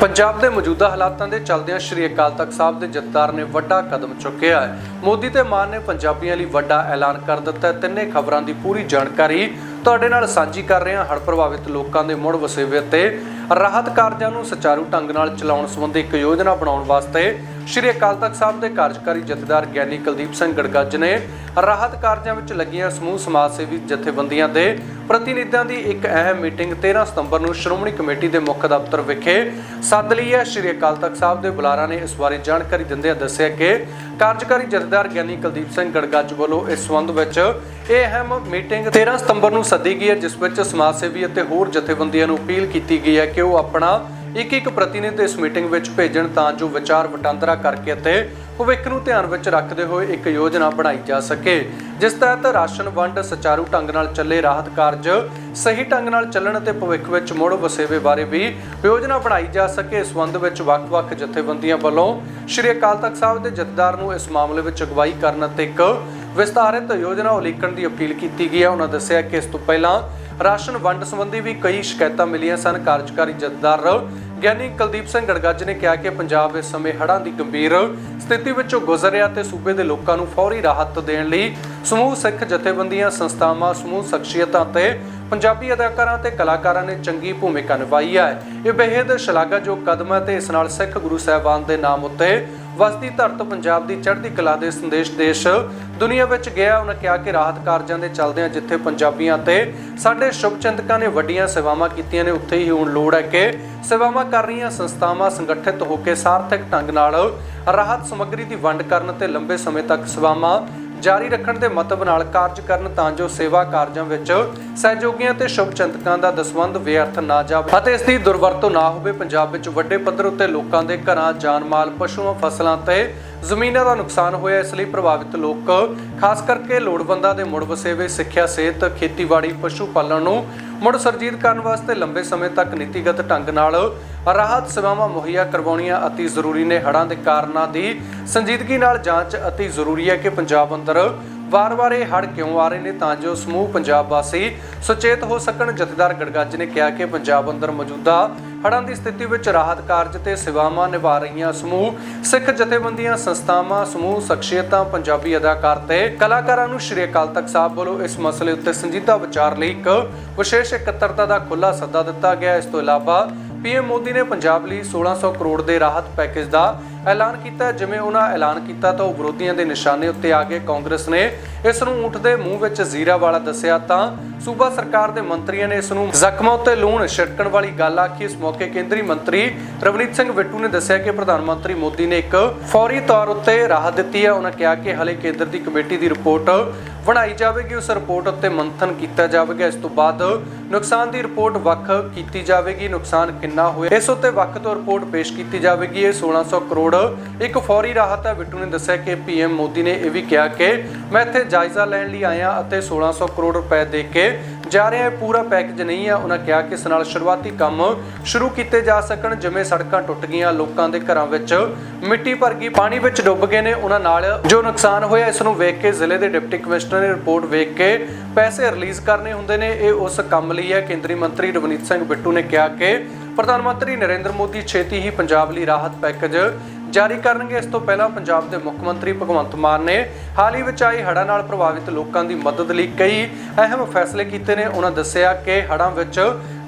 ਪੰਜਾਬ ਦੇ ਮੌਜੂਦਾ ਹਾਲਾਤਾਂ ਦੇ ਚੱਲਦਿਆਂ ਸ਼੍ਰੀ ਅਕਾਲ ਤਖਤ ਸਾਹਿਬ ਦੇ ਜਥੇਦਾਰ ਨੇ ਵੱਡਾ ਕਦਮ ਚੁੱਕਿਆ ਹੈ। ਮੋਦੀ ਤੇ ਮਾਨ ਨੇ ਪੰਜਾਬੀਆਂ ਲਈ ਵੱਡਾ ਐਲਾਨ ਕਰ ਦਿੱਤਾ ਹੈ। ਤਿੰਨੇ ਖਬਰਾਂ ਦੀ ਪੂਰੀ ਜਾਣਕਾਰੀ ਤੁਹਾਡੇ ਨਾਲ ਸਾਂਝੀ ਕਰ ਰਹੇ ਹਾਂ। ਹੜ੍ਹ ਪ੍ਰਭਾਵਿਤ ਲੋਕਾਂ ਦੇ ਮੁੜ ਵਸੇਵੇ ਤੇ ਰਾਹਤ ਕਾਰਜਾਂ ਨੂੰ ਸੁਚਾਰੂ ਢੰਗ ਨਾਲ ਚਲਾਉਣ ਸੰਬੰਧੀ ਇੱਕ ਯੋਜਨਾ ਬਣਾਉਣ ਵਾਸਤੇ ਸ਼੍ਰੀ ਅਕਾਲ ਤਖਤ ਸਾਹਿਬ ਦੇ ਕਾਰਜਕਾਰੀ ਜਥੇਦਾਰ ਗਿਆਨੀ ਕੁਲਦੀਪ ਸਿੰਘ ਗੜਗੱਜ ਨੇ ਰਾਹਤ ਕਾਰਜਾਂ ਵਿੱਚ ਲੱਗੀਆਂ ਸਮੂਹ ਸਮਾਜ ਸੇਵੀ ਜਥੇਬੰਦੀਆਂ ਦੇ ਪ੍ਰਤੀਨਿਧਾਂ ਦੀ ਇੱਕ ਅਹਿਮ ਮੀਟਿੰਗ 13 ਸਤੰਬਰ ਨੂੰ ਸ਼੍ਰੋਮਣੀ ਕਮੇਟੀ ਦੇ ਮੁੱਖ ਦਫ਼ਤਰ ਵਿਖੇ ਸੱਦ ਲਈ ਹੈ। ਸ਼੍ਰੀ ਅਕਾਲ ਤਖਤ ਸਾਹਿਬ ਦੇ ਬੁਲਾਰਾ ਨੇ ਇਸ ਬਾਰੇ ਜਾਣਕਾਰੀ ਦਿੰਦਿਆਂ ਦੱਸਿਆ ਕਿ ਕਾਰਜਕਾਰੀ ਜਥੇਦਾਰ ਗਿਆਨੀ ਕੁਲਦੀਪ ਸਿੰਘ ਗੜਗੱਜ ਵੱਲੋਂ ਇਸ ਸੰਬੰਧ ਵਿੱਚ ਇਹ ਅਹਿਮ ਮੀਟਿੰਗ 13 ਸਤੰਬਰ ਨੂੰ ਸੱਦੀ ਗਈ ਹੈ, ਜਿਸ ਵਿੱਚ ਸਮਾਜ ਸੇਵੀ ਅਤੇ ਹੋਰ ਜਥੇਬੰਦੀਆਂ ਨੂੰ ਅਪੀਲ ਕੀਤੀ ਗਈ ਹੈ ਕਿ ਉਹ ਆਪਣਾ ਇੱਕ ਇੱਕ ਪ੍ਰਤੀਨਿਧ ਇਸ ਮੀਟਿੰਗ ਵਿੱਚ ਭੇਜਣ ਤਾਂ ਜੋ ਵਿਚਾਰ ਵਟਾਂਦਰਾ ਕਰਕੇ ਅਤੇ ਭਵਿੱਖ ਨੂੰ ਧਿਆਨ ਵਿੱਚ ਰੱਖਦੇ ਹੋਏ ਇੱਕ ਯੋਜਨਾ ਬਣਾਈ ਜਾ ਸਕੇ, ਜਿਸ ਤਹਿਤ ਰਾਸ਼ਨ ਵੰਡ ਸੁਚਾਰੂ ਢੰਗ ਨਾਲ ਚੱਲੇ ਰਾਹਤ ਕਾਰਜ, ਸਹੀ ਢੰਗ ਨਾਲ ਚੱਲਣ ਅਤੇ ਭਵਿੱਖ ਵਿੱਚ ਮੁੜ ਵਸੇਵੇ ਬਾਰੇ ਵੀ ਯੋਜਨਾ ਬਣਾਈ ਜਾ ਸਕੇ। ਇਸ ਸੰਬੰਧ ਵਿੱਚ ਵੱਖ-ਵੱਖ ਜਥੇਬੰਦੀਆਂ ਵੱਲੋਂ ਸ਼੍ਰੀ ਅਕਾਲ ਤਖਤ ਸਾਹਿਬ ਦੇ ਜਥੇਦਾਰ ਨੂੰ ਇਸ ਮਾਮਲੇ ਵਿੱਚ ਅਗਵਾਈ ਕਰਨ ਅਤੇ ਇੱਕ ਵਿਸਤਾਰਿਤ ਯੋਜਨਾ ਉਲੀਕਣ ਦੀ ਅਪੀਲ ਕੀਤੀ ਗਈ ਹੈ। ਉਹਨਾਂ ਦੱਸਿਆ ਕਿ ਇਸ ਤੋਂ ਪਹਿਲਾਂ ਰਾਸ਼ਨ ਵੰਡ ਸੰਬੰਧੀ ਵੀ ਕਈ ਸ਼ਿਕਾਇਤਾਂ ਮਿਲੀਆਂ ਸਨ। ਕਾਰਜਕਾਰੀ ਜਥੇਦਾਰ ਗਿਆਨੀ ਕੁਲਦੀਪ ਸਿੰਘ ਗੜਗੱਜ ਨੇ ਕਿਹਾ ਕਿ ਪੰਜਾਬ ਇਸ ਸਮੇਂ ਹੜ੍ਹਾਂ ਦੀ ਗੰਭੀਰ ਸਥਿਤੀ ਵਿੱਚੋਂ ਗੁਜ਼ਰ ਰਿਹਾ ਤੇ ਸੂਬੇ ਦੇ ਲੋਕਾਂ ਨੂੰ ਫੌਰੀ ਰਾਹਤ ਦੇਣ ਲਈ ਸਮੂਹ ਸਿੱਖ ਜਥੇਬੰਦੀਆਂ, ਸੰਸਥਾਵਾਂ, ਸਮੂਹ ਸ਼ਖਸੀਅਤਾਂ ਤੇ ਪੰਜਾਬੀ ਅਦਾਕਾਰਾਂ ਤੇ ਕਲਾਕਾਰਾਂ ਨੇ ਚੰਗੀ ਭੂਮਿਕਾ ਨਿਭਾਈ ਹੈ। ਇਹ ਬੇਹਦ ਸ਼ਲਾਘਾਯੋਗ ਕਦਮ ਹੈ ਤੇ ਇਸ ਨਾਲ ਸਿੱਖ ਗੁਰੂ ਸਾਹਿਬਾਨ ਦੇ ਨਾਮ ਉੱਤੇ ਵਸਦੀ ਧਰਤ ਪੰਜਾਬ ਦੀ ਚੜ੍ਹਦੀ ਕਲਾ ਦੇ ਸੰਦੇਸ਼ ਦੇਸ਼ ਦੁਨੀਆ ਵਿੱਚ ਗਿਆ। ਉਹਨਾਂ ਕਿਹਾ ਕਿ ਰਾਹਤ ਕਾਰਜਾਂ ਦੇ ਚੱਲਦਿਆਂ ਜਿੱਥੇ ਪੰਜਾਬੀਆਂ ਤੇ ਸਾਡੇ ਸ਼ੁਭਚਿੰਤਕਾਂ ਨੇ ਵੱਡੀਆਂ ਸੇਵਾਵਾਂ ਕੀਤੀਆਂ ਨੇ, ਉੱਥੇ ਹੀ ਹੁਣ ਲੋੜ ਹੈ ਕਿ ਸੇਵਾਵਾਂ ਕਰ ਰਹੀਆਂ ਸੰਸਥਾਵਾਂ ਸੰਗਠਿਤ ਹੋ ਕੇ ਸਾਰਥਕ ਢੰਗ ਨਾਲ ਰਾਹਤ ਸਮੱਗਰੀ ਦੀ ਵੰਡ ਕਰਨ ਤੇ ਲੰਬੇ ਸਮੇਂ ਤੱਕ ਸੇਵਾਵਾਂ ਜਾਰੀ ਰੱਖਣ ਦੇ ਮਤਲਬ ਨਾਲ ਕਾਰਜ ਕਰਨ ਤਾਂ ਜੋ ਸੇਵਾ ਕਾਰਜਾਂ ਵਿੱਚ ਸਹਿਯੋਗੀਆਂ ਤੇ ਸ਼ੁਭਚਿੰਤਕਾਂ ਦਾ ਦਸਵੰਧ ਵਿਅਰਥ ਨਾ ਜਾਵੇ ਅਤੇ ਇਸ ਦੀ ਦੁਰਵਰਤੋਂ ਨਾ ਹੋਵੇ, ਪੰਜਾਬ ਵਿੱਚ ਵੱਡੇ ਪੱਧਰ ਉੱਤੇ ਲੋਕਾਂ ਦੇ ਘਰਾਂ ਜਾਨ ਮਾਲ ਪਸ਼ੂਆਂ, ਫਸਲਾਂ ਤੇ ਜ਼ਮੀਨਾਂ ਦਾ ਨੁਕਸਾਨ ਹੋਇਆ। ਇਸ ਲਈ ਪ੍ਰਭਾਵਿਤ ਲੋਕ, ਖਾਸ ਕਰਕੇ ਲੋੜਵੰਦਾਂ ਦੇ ਮੁੜ ਵਸੇਵੇ, ਸਿੱਖਿਆ, ਸਿਹਤ, ਖੇਤੀਬਾੜੀ, ਪਸ਼ੂ ਪਾਲਣ ਨੂੰ ਮੁੜ ਸਰਜੀਤ ਕਰਨ ਵਾਸਤੇ ਲੰਬੇ ਸਮੇਂ ਤੱਕ ਨੀਤੀਗਤ ਢੰਗ ਨਾਲ ਰਾਹਤ ਸੇਵਾਵਾਂ ਮੁਹੱਈਆ ਕਰਵਾਉਣੀਆਂ ਅਤੀ ਜ਼ਰੂਰੀ ਨੇ ਹੜ੍ਹਾਂ ਦੇ ਕਾਰਨਾਂ ਦੀ ਸੰਜੀਦਗੀ ਨਾਲ ਜਾਂਚ ਅਤੀ ਜ਼ਰੂਰੀ ਹੈ ਕਿ ਪੰਜਾਬ ਅੰਦਰ ਵਾਰ-ਵਾਰ ਇਹ ਹੜ੍ਹ ਕਿਉਂ ਆ ਰਹੇ ਨੇ ਤਾਂ ਜੋ ਸਮੂਹ ਪੰਜਾਬ ਵਾਸੀ ਸੁਚੇਤ ਹੋ ਸਕਣ। ਜਥੇਦਾਰ ਗੜਗੱਜ ਨੇ ਕਿਹਾ ਕਿ ਪੰਜਾਬ ਅੰਦਰ ਮੌਜੂਦਾ ਹੜ੍ਹਾਂ ਦੀ ਸਥਿਤੀ ਵਿੱਚ ਰਾਹਤ ਕਾਰਜ ਤੇ ਸੇਵਾਵਾਂ ਨਿਭਾ ਰਹੀਆਂ ਸਮੂਹ, ਸਿੱਖ ਜਥੇਬੰਦੀਆਂ, ਸੰਸਥਾਵਾਂ, ਸਮੂਹ ਸ਼ਖਸੀਅਤਾਂ, ਪੰਜਾਬੀ ਅਦਾਕਾਰ ਤੇ ਕਲਾਕਾਰਾਂ ਨੂੰ ਸ਼੍ਰੀ ਅਕਾਲ ਤਖਤ ਸਾਹਿਬ ਵੱਲੋਂ ਇਸ ਮਸਲੇ ਉੱਤੇ ਸੰਜੀਦਾ ਵਿਚਾਰ ਲਈ ਇੱਕ ਵਿਸ਼ੇਸ਼ ਇਕੱਤਰਤਾ ਦਾ ਖੁੱਲਾ ਸੱਦਾ ਦਿੱਤਾ ਗਿਆ। ਇਸ ਤੋਂ ਇਲਾਵਾ ਪੀਐਮ ਮੋਦੀ ਨੇ ਪੰਜਾਬ ਲਈ 1600 ਕਰੋੜ ਦੇ ਰਾਹਤ ਪੈਕੇਜ ਦਾ ਐਲਾਨ ਕੀਤਾ। ਜਿਵੇਂ ਉਹਨਾਂ ਐਲਾਨ ਕੀਤਾ ਤਾਂ ਉਹ ਵਿਰੋਧੀਆਂ ਦੇ ਨਿਸ਼ਾਨੇ ਉੱਤੇ ਆ ਗਏ। ਕਾਂਗਰਸ ਨੇ ਇਸ ਨੂੰ ਊਂਠ ਦੇ ਮੂੰਹ ਵਿੱਚ ਜ਼ੀਰਾ ਵਾਲਾ ਦੱਸਿਆ ਤਾਂ ਸੂਬਾ ਸਰਕਾਰ ਦੇ ਮੰਤਰੀਆਂ ਨੇ ਇਸ ਨੂੰ ਜ਼ਖਮਾਂ ਉੱਤੇ ਲੂਣ ਛਿੜਕਣ ਵਾਲੀ ਗੱਲ ਆਖੀ। ਇਸ ਮੌਕੇ ਕੇਂਦਰੀ ਮੰਤਰੀ ਰਵਨੀਤ ਸਿੰਘ ਬਿੱਟੂ ਨੇ ਦੱਸਿਆ ਕਿ ਪ੍ਰਧਾਨ ਮੰਤਰੀ ਮੋਦੀ ਨੇ ਇੱਕ ਫੌਰੀ ਤੌਰ ਉੱਤੇ ਰਾਹਤ ਦਿੱਤੀ ਹੈ। ਉਹਨਾਂ ਕਿਹਾ ਕਿ ਹਲੇ ਕੇਂਦਰ ਦੀ ਕਮੇਟੀ ਦੀ ਰਿਪੋਰਟ ਬਣਾਈ ਜਾਵੇਗੀ, ਉਸ ਰਿਪੋਰਟ ਉੱਤੇ ਮੰਥਨ ਕੀਤਾ ਜਾਵੇਗਾ। ਇਸ ਤੋਂ ਬਾਅਦ ਨੁਕਸਾਨ ਦੀ ਰਿਪੋਰਟ ਵੱਖ ਕੀਤੀ ਜਾਵੇਗੀ। ਨੁਕਸਾਨ ਕਿੰਨਾ ਹੋਇਆ, ਇਸ ਉੱਤੇ ਵੱਖ ਤੋਂ ਰਿਪੋਰਟ ਪੇਸ਼ ਕੀਤੀ ਜਾਵੇਗੀ। ਇਹ 1600 ਕਰੋੜ ਇੱਕ ਫੌਰੀ ਰਾਹਤ ਹੈ। ਬਿੱਟੂ ਨੇ ਦੱਸਿਆ ਕਿ ਪੀਐਮ ਮੋਦੀ ਨੇ ਇਹ ਵੀ ਕਿਹਾ ਕਿ ਮੈਂ ਇੱਥੇ ਜਾਇਜ਼ਾ ਲੈਣ ਲਈ ਆਇਆ ਅਤੇ 1600 ਕਰੋੜ ਰੁਪਏ ਦੇ ਕੇ ਜਾ ਰਿਹਾ ਇਹ ਪੂਰਾ ਪੈਕੇਜ ਨਹੀਂ ਹੈ। ਉਹਨਾਂ ਕਿਹਾ ਕਿ ਇਸ ਨਾਲ ਸ਼ੁਰੂਆਤੀ ਕੰਮ ਸ਼ੁਰੂ ਕੀਤੇ ਜਾ ਸਕਣ, ਜਿਵੇਂ ਸੜਕਾਂ ਟੁੱਟ ਗਈਆਂ, ਲੋਕਾਂ ਦੇ ਘਰਾਂ ਵਿੱਚ ਮਿੱਟੀ ਭਰ ਗਈ, ਪਾਣੀ ਵਿੱਚ ਡੁੱਬ ਗਏ ਨੇ ਉਹਨਾਂ ਨਾਲ। ਜੋ ਨੁਕਸਾਨ ਹੋਇਆ, ਇਸ ਨੂੰ ਵੇਖ ਕੇ ਜ਼ਿਲ੍ਹੇ ਦੇ ਡਿਪਟੀ ਕਮਿਸ਼ਨਰ ਨੇ ਰਿਪੋਰਟ ਵੇਖ ਕੇ ਪੈਸੇ ਰਿਲੀਜ਼ ਕਰਨੇ ਹੁੰਦੇ ਨੇ। ਇਹ ਉਸ ਕੰਮ ਲਈ ਹੈ। ਕੇਂਦਰੀ ਮੰਤਰੀ ਰਵਨੀਤ ਸਿੰਘ ਬਿੱਟੂ ਨੇ ਕਿਹਾ ਕਿ ਪ੍ਰਧਾਨ ਮੰਤਰੀ ਨਰਿੰਦਰ ਮੋਦੀ ਛੇਤੀ ਹੀ ਪੰਜਾਬ ਲਈ ਰਾਹਤ ਪੈਕੇਜ ਜਾਰੀ ਕਰਨਗੇ। ਇਸ ਤੋਂ ਪਹਿਲਾਂ ਪੰਜਾਬ ਦੇ ਮੁੱਖ ਮੰਤਰੀ ਭਗਵੰਤ ਮਾਨ ਨੇ ਹਾਲ ਹੀ ਵਿੱਚ ਆਈ ਹੜ੍ਹਾਂ ਨਾਲ ਪ੍ਰਭਾਵਿਤ ਲੋਕਾਂ ਦੀ ਮਦਦ ਲਈ ਕਈ ਅਹਿਮ ਫੈਸਲੇ ਕੀਤੇ ਨੇ। ਉਹਨਾਂ ਦੱਸਿਆ ਕਿ ਹੜ੍ਹਾਂ ਵਿੱਚ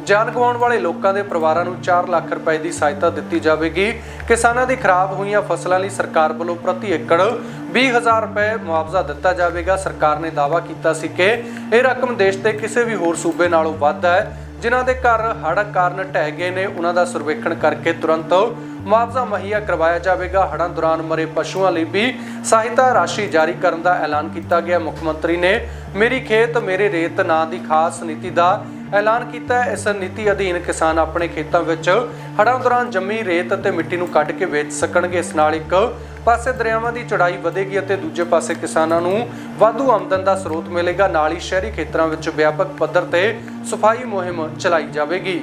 ਜਾਨ ਗਵਾਉਣ ਵਾਲੇ ਲੋਕਾਂ ਦੇ ਪਰਿਵਾਰਾਂ ਨੂੰ 4 ਲੱਖ ਰੁਪਏ ਦੀ ਸਹਾਇਤਾ ਦਿੱਤੀ ਜਾਵੇਗੀ। ਕਿਸਾਨਾਂ ਦੀ ਖਰਾਬ ਹੋਈਆਂ ਫਸਲਾਂ ਲਈ ਸਰਕਾਰ ਵੱਲੋਂ ਪ੍ਰਤੀ ਏਕੜ 20000 ਰੁਪਏ ਮੁਆਵਜ਼ਾ ਦਿੱਤਾ ਜਾਵੇਗਾ। ਸਰਕਾਰ ਨੇ ਦਾਅਵਾ ਕੀਤਾ ਸੀ ਕਿ ਇਹ ਰਕਮ ਦੇਸ਼ ਦੇ ਕਿਸੇ ਵੀ ਹੋਰ ਸੂਬੇ ਨਾਲੋਂ ਵੱਧ ਹੈ, ਜਿਨ੍ਹਾਂ ਦੇ ਘਰ ਹੜ੍ਹ ਕਾਰਨ ਢਹਿ ਗਏ ਨੇ। ਉਹਨਾਂ ਦਾ ਸਰਵੇਖਣ ਕਰਕੇ ਤੁਰੰਤ ਮੁਆਵਜ਼ਾ ਮੁਹੱਈਆ ਕਰਵਾਇਆ ਜਾਵੇਗਾ। ਹੜ੍ਹਾਂ ਦੌਰਾਨ ਮਰੇ ਪਸ਼ੂਆਂ ਲਈ ਵੀ ਸਹਾਇਤਾ ਰਾਸ਼ੀ ਜਾਰੀ ਕਰਨ ਦਾ ਐਲਾਨ ਕੀਤਾ ਗਿਆ। ਮੁੱਖ ਮੰਤਰੀ ਨੇ ਮੇਰੀ ਖੇਤ, ਮੇਰੇ ਰੇਤ ਨਾਂ ਦੀ ਖਾਸ ਨੀਤੀ ਦਾ ਐਲਾਨ ਕੀਤਾ। ਹੈ ਇਸ ਨੀਤੀ ਅਧੀਨ ਕਿਸਾਨ ਆਪਣੇ ਖੇਤਾਂ ਵਿੱਚ ਹੜ੍ਹਾਂ ਦੌਰਾਨ ਜੰਮੀ ਰੇਤ ਅਤੇ ਮਿੱਟੀ ਨੂੰ ਕੱਢ ਕੇ ਵੇਚ ਸਕਣਗੇ। ਇਸ ਨਾਲ ਇੱਕ ਪਾਸੇ ਦਰਿਆਵਾਂ ਦੀ ਚੌੜਾਈ ਵਧੇਗੀ ਅਤੇ ਦੂਜੇ ਪਾਸੇ ਕਿਸਾਨਾਂ ਨੂੰ ਵਾਧੂ ਆਮਦਨ ਦਾ ਸਰੋਤ ਮਿਲੇਗਾ। ਨਾਲ ਹੀ ਸ਼ਹਿਰੀ ਖੇਤਰਾਂ ਵਿੱਚ ਵਿਆਪਕ ਪੱਧਰ ਤੇ ਸਫ਼ਾਈ ਮੁਹਿੰਮ ਚਲਾਈ ਜਾਵੇਗੀ।